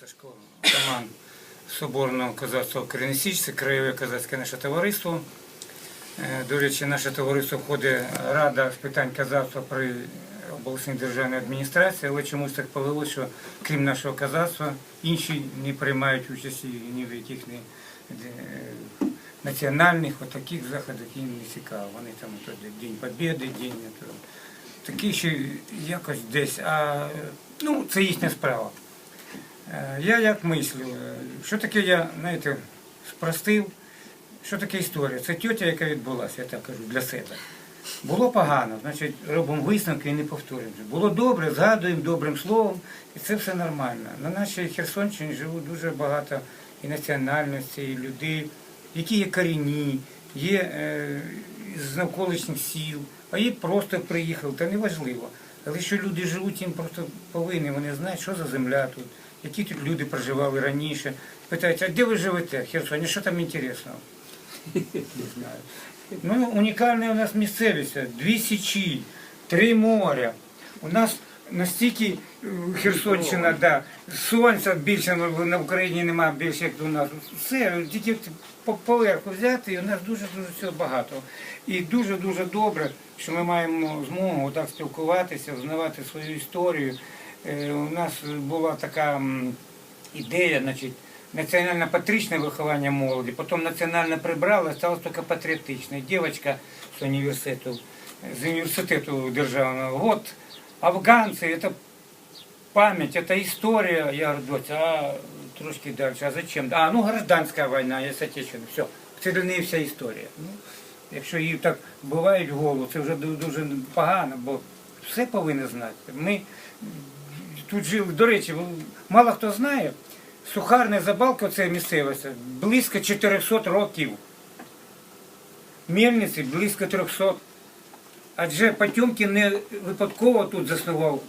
Сашко, Роман Соборного «Україна Січ», це краєве козацьке наше товариство. Е, До речі, наше товариство входить Рада з питань козацтва при обласній державній адміністрації, але чомусь так повелося, що крім нашого козацтва, інші не приймають участі ні в яких не е, національних отаких заходах їм не цікаво. Вони там то День Побєди, День то, такі ще якось десь. А ну, це їхня справа. Е, Я як мислю, е, що таке я, знаєте, спростив, що таке історія? Це тьотя, яка відбулася, я так кажу, для себе. Було погано, значить, робимо висновки і не повторюємо. Було добре, згадуємо добрим словом, і це все нормально. На нашій Херсонщині живуть дуже багато і національностей, і людей, які є корінні, є е, з навколишніх сіл, а є просто приїхали, та неважливо. Але що люди живуть, їм просто повинні, вони знають, що за земля тут, які тут люди проживали раніше. Питають, а де ви живете Херсоні, що там інтересного? Не знаю. Ну, унікальна у нас місцевість. Дві січі, три моря. У нас настільки е, Херсонщина, да, сонця більше на Україні немає більше, як у нас. Все, тільки по поверху взяти, і у нас дуже-дуже всього багато. І дуже-дуже добре, що ми маємо змогу так спілкуватися, знавати свою історію. Е, У нас була така ідея, значить, національно-патріотичне виховання молоді, потім національно прибрали, сталося тільки патріотичне. Дівчинка з університету, з університету державного, от афганці, це пам'ять, це історія. Я говорю, доця, а трошки далі, а зачем? А, ну гражданська війна, є Отечественна, все. Це для неї вся історія. Ну, якщо їй так бувають в голову, це вже дуже погано, бо все повинні знати. Ми тут жили, до речі, мало хто знає, сухарне забалка, це місцевість, близько 400 років. Мельниці близько 300. Адже Потьомкін не випадково тут заснував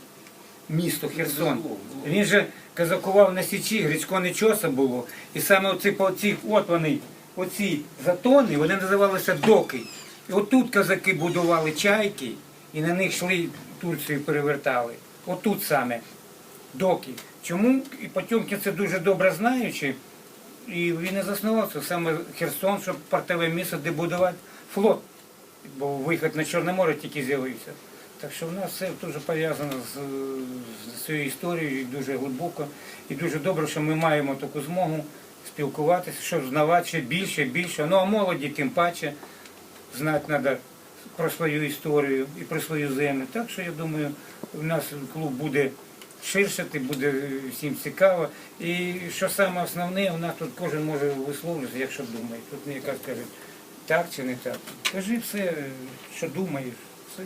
місто Херсон. Він же казакував на Січі, Грицько не чоса було. І саме оці, оці, от вони, оці затони, вони називалися доки. І отут казаки будували чайки, і на них йшли Турцію перевертали. Отут саме доки. Чому? І Потьомкін це дуже добре знаючи, і він і заснував це саме Херсон, щоб портове місце, де будувати флот. Бо вихід на Чорне море тільки з'явився. Так що в нас все дуже пов'язано з, з цією історією і дуже глибоко. І дуже добре, що ми маємо таку змогу спілкуватися, щоб знавати ще більше, більше. Ну а молоді тим паче знати треба про свою історію і про свою землю. Так що я думаю, у нас клуб буде ширшати, буде всім цікаво. І що саме основне, у нас тут кожен може висловлюватися, якщо думає. Тут не яка скаже, так чи не так. Кажи все, що думаєш. Все.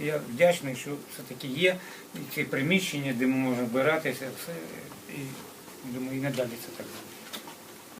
Я вдячний, що все-таки є ці приміщення, де ми можемо збиратися, все. І думаю, і надалі це так. буде.